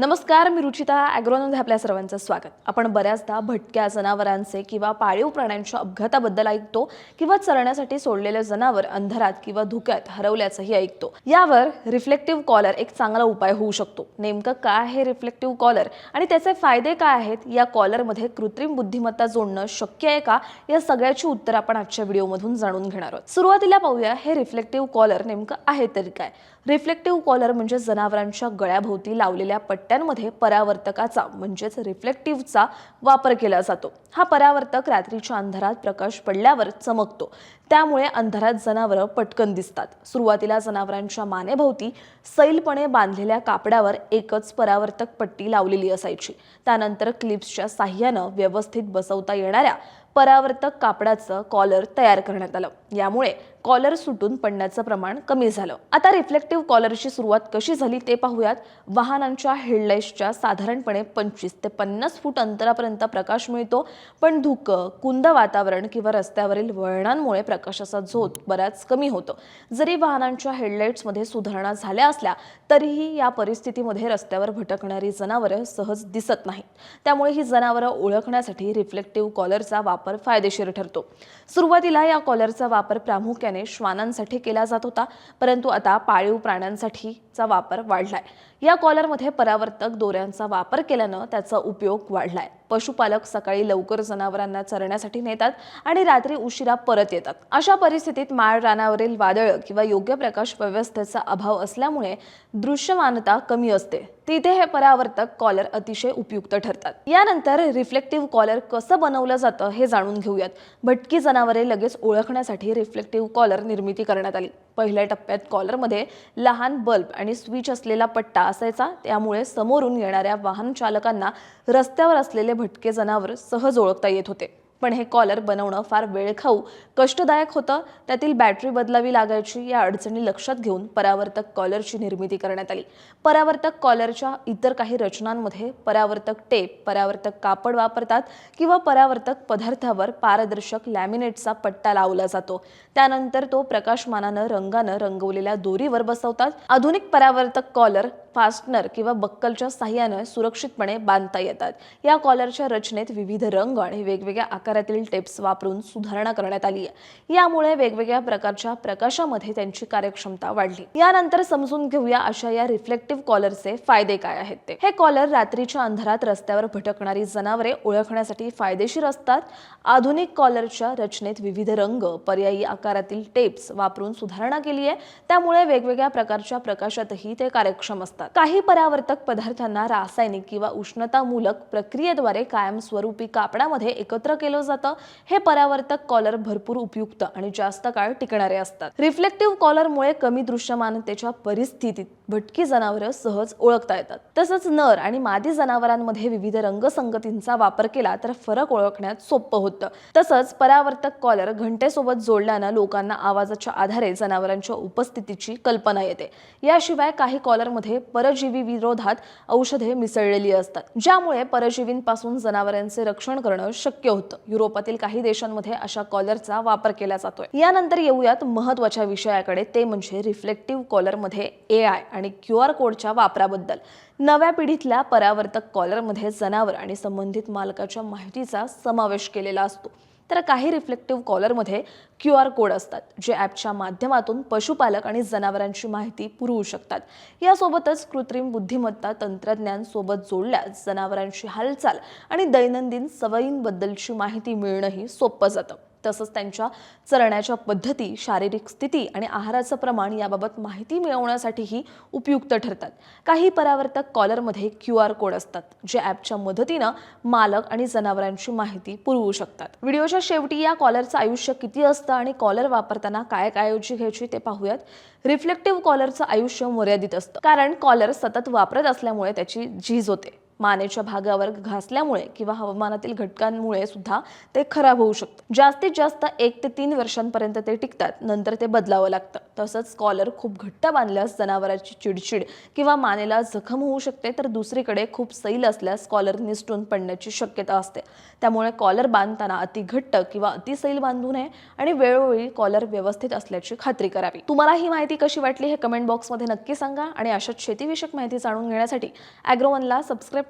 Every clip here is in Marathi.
नमस्कार मी रुचिता ॲग्रोनमध्ये आपल्या सर्वांचं स्वागत. आपण बऱ्याचदा भटक्या जनावरांचे किंवा पाळीव प्राण्यांच्या अपघाताबद्दल ऐकतो किंवा चरण्यासाठी सोडलेले जनावर अंधारात किंवा धुक्यात हरवल्याचंही ऐकतो. यावर रिफ्लेक्टिव्ह कॉलर एक चांगला उपाय होऊ शकतो. नेमकं काय आहे रिफ्लेक्टिव्ह कॉलर आणि त्याचे फायदे काय आहेत या कॉलरमध्ये कृत्रिम बुद्धिमत्ता जोडणं शक्य आहे का? या सगळ्याची उत्तर आपण आजच्या व्हिडिओमधून जाणून घेणार आहोत. सुरुवातीला पाहूया हे रिफ्लेक्टिव्ह कॉलर नेमकं आहे तरी काय? रिफ्लेक्टिव्ह कॉलर म्हणजे जनावरांच्या गळ्याभोवती लावलेल्या पट्ट्यांमध्ये परावर्तकाचा म्हणजेच रिफ्लेक्टिव्हचा वापर केला जातो. हा परावर्तक रात्रीच्या अंधारात प्रकाश पडल्यावर चमकतो. त्यामुळे अंधारात जनावरं पटकन दिसतात. सुरुवातीला जनावरांच्या मानेभोवती सैलपणे बांधलेल्या कापडावर एकच परावर्तक पट्टी लावलेली असायची. त्यानंतर क्लिप्सच्या साह्यानं व्यवस्थित बसवता येणाऱ्या परावर्तक कापडाचं कॉलर तयार करण्यात आलं. यामुळे कॉलर सुटून पडण्याचं प्रमाण कमी झालं. आता रिफ्लेक्टिव्ह कॉलरची सुरुवात कशी झाली ते पाहूयात. वाहनांच्या हेडलाईट्सच्या साधारणपणे पंचवीस ते पन्नास फूट अंतरापर्यंत प्रकाश मिळतो. पण धुकं कुंद वातावरण किंवा रस्त्यावरील वळणांमुळे प्रकाशाचा झोत बराच कमी होतो. जरी वाहनांच्या हेडलाईट्समध्ये सुधारणा झाल्या असल्या तरीही या परिस्थितीमध्ये रस्त्यावर भटकणारी जनावरं सहज दिसत नाहीत. त्यामुळे ही जनावरं ओळखण्यासाठी रिफ्लेक्टिव्ह कॉलरचा वापर फायदेशीर ठरतो. सुरुवातीला या कॉलरचा वापर प्रामुख्याने श्वानांसाठी केला जात होता परंतु आता पाळीव प्राण्यांसाठीचा वापर वाढलाय. या कॉलरमध्ये परावर्तक दोऱ्यांचा वापर केल्यानं त्याचा उपयोग वाढलाय. पशुपालक सकाळी लवकर जनावरांना चरण्यासाठी नेतात आणि रात्री उशिरा परत येतात. अशा परिस्थितीत माळ रानावरील वादळ किंवा योग्य प्रकाश व्यवस्थेचा अभाव असल्यामुळे दृश्यमानता कमी असते. तिथे हे परावर्तक कॉलर अतिशय उपयुक्त ठरतात. यानंतर रिफ्लेक्टिव्ह कॉलर कसं बनवलं जातं हे जाणून घेऊयात. भटकी जनावरे लगेच ओळखण्यासाठी रिफ्लेक्टिव्ह कॉलर निर्मिती करण्यात आली. पहिल्या टप्प्यात कॉलरमध्ये लहान बल्ब आणि स्विच असलेला पट्टा असायचा. त्यामुळे समोरून येणाऱ्या वाहन चालकांना रस्त्यावर असलेले भटके जनावर सहज ओळखता येत होते. पण हे कॉलर बनवणं फार वेळखाऊ कष्टदायक होतं. त्यातील बॅटरी बदलावी लागायची या अडचणी लक्षात घेऊन परावर्तक कॉलरची निर्मिती करण्यात आली. परावर्तक कॉलरच्या इतर काही रचनांमध्ये परावर्तक टेप परावर्तक कापड वापरतात किंवा परावर्तक पदार्थावर पारदर्शक लॅमिनेटचा पट्टा लावला जातो. त्यानंतर तो प्रकाशमानानं रंगानं रंगवलेल्या दोरीवर बसवतात. आधुनिक परावर्तक कॉलर फास्टनर किंवा बक्कलच्या साह्यानं सुरक्षितपणे बांधता येतात. या कॉलरच्या रचनेत विविध रंग आणि वेगवेगळ्या आकारातील टेप्स वापरून सुधारणा करण्यात आली आहे. यामुळे वेगवेगळ्या प्रकारच्या प्रकाशामध्ये त्यांची कार्यक्षमता वाढली. यानंतर समजून घेऊया अशा या रिफ्लेक्टिव्ह कॉलरचे फायदे काय आहेत ते. हे कॉलर रात्रीच्या अंधारात रस्त्यावर भटकणारी जनावरे ओळखण्यासाठी फायदेशीर असतात. आधुनिक कॉलरच्या रचनेत विविध रंग पर्यायी आकारातील टेप्स वापरून सुधारणा केली आहे. त्यामुळे वेगवेगळ्या प्रकारच्या प्रकाशातही ते कार्यक्षम असतात. काही परावर्तक पदार्थांना रासायनिक किंवा उष्णतामूलक प्रक्रियेद्वारे कायमस्वरूपी कापडामध्ये एकत्र केलं जातं हे परावर्तक कॉलर भरपूर उपयुक्त आणि जास्त काळ टिकणारे असतात. रिफ्लेक्टिव्ह कॉलरमुळे कमी दृश्यमानतेच्या परिस्थितीत भटकी जनावरं सहज ओळखता येतात. तसंच नर आणि मादी जनावरांमध्ये विविध रंगसंगतींचा वापर केला तर फरक ओळखण्यात सोपं होतं. तसंच परावर्तक कॉलर घंटेसोबत जोडल्यानं लोकांना आवाजाच्या आधारे जनावरांच्या उपस्थितीची कल्पना येते. याशिवाय काही कॉलरमध्ये परजीवी विरोधात औषधे मिसळलेली असतात ज्यामुळे परजीवींपासून जनावरांचे रक्षण करणं शक्य होतं. युरोपातील काही देशांमध्ये अशा कॉलरचा वापर केला जातोय. यानंतर येऊयात महत्त्वाच्या विषयाकडे ते म्हणजे रिफ्लेक्टिव्ह कॉलरमध्ये ए आय आणि क्यू आर कोडच्या वापराबद्दल. नव्या पिढीतल्या परावर्तक कॉलरमध्ये जनावर आणि संबंधित मालकाच्या माहितीचा समावेश केलेला असतो. तर काही रिफ्लेक्टिव्ह कॉलरमध्ये क्यू आर कोड असतात जे ॲपच्या माध्यमातून पशुपालक आणि जनावरांची माहिती पुरवू शकतात. यासोबतच कृत्रिम बुद्धिमत्ता तंत्रज्ञान सोबत जोडल्यास जनावरांची हालचाल आणि दैनंदिन सवयींबद्दलची माहिती मिळणंही सोपं जातं. तसंच त्यांच्या चरण्याच्या पद्धती शारीरिक स्थिती आणि आहाराचं प्रमाण याबाबत माहिती मिळवण्यासाठीही उपयुक्त ठरतात. काही परावर्तक कॉलरमध्ये क्यू आर कोड असतात जे ॲपच्या मदतीनं मालक आणि जनावरांची माहिती पुरवू शकतात. व्हिडिओच्या शेवटी या कॉलरचं आयुष्य किती असतं आणि कॉलर वापरताना काय काळजी घ्यायची ते पाहूयात. रिफ्लेक्टिव्ह कॉलरचं आयुष्य मर्यादित असतं कारण कॉलर सतत वापरत असल्यामुळे त्याची झीज होते. मानेच्या भागावर घासल्यामुळे किंवा हवामानातील घटकांमुळे सुद्धा ते खराब होऊ शकतं. जास्तीत जास्त एक ते तीन वर्षांपर्यंत ते टिकतात. नंतर ते बदलावं लागतं. तसंच कॉलर खूप घट्ट बांधल्यास जनावराची चिडचिड किंवा मानेला जखम होऊ शकते तर दुसरीकडे खूप सैल असल्यास कॉलर निसटून पडण्याची शक्यता असते. त्यामुळे कॉलर बांधताना अति घट्ट किंवा अति सैल बांधू नये आणि वेळोवेळी कॉलर व्यवस्थित असल्याची खात्री करावी. तुम्हाला ही माहिती कशी वाटली हे कमेंट बॉक्समध्ये नक्की सांगा आणि अशाच शेतीविषयक माहिती जाणून घेण्यासाठी ॲग्रोवनला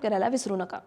सबस्क्राईब करायला विसरू नका.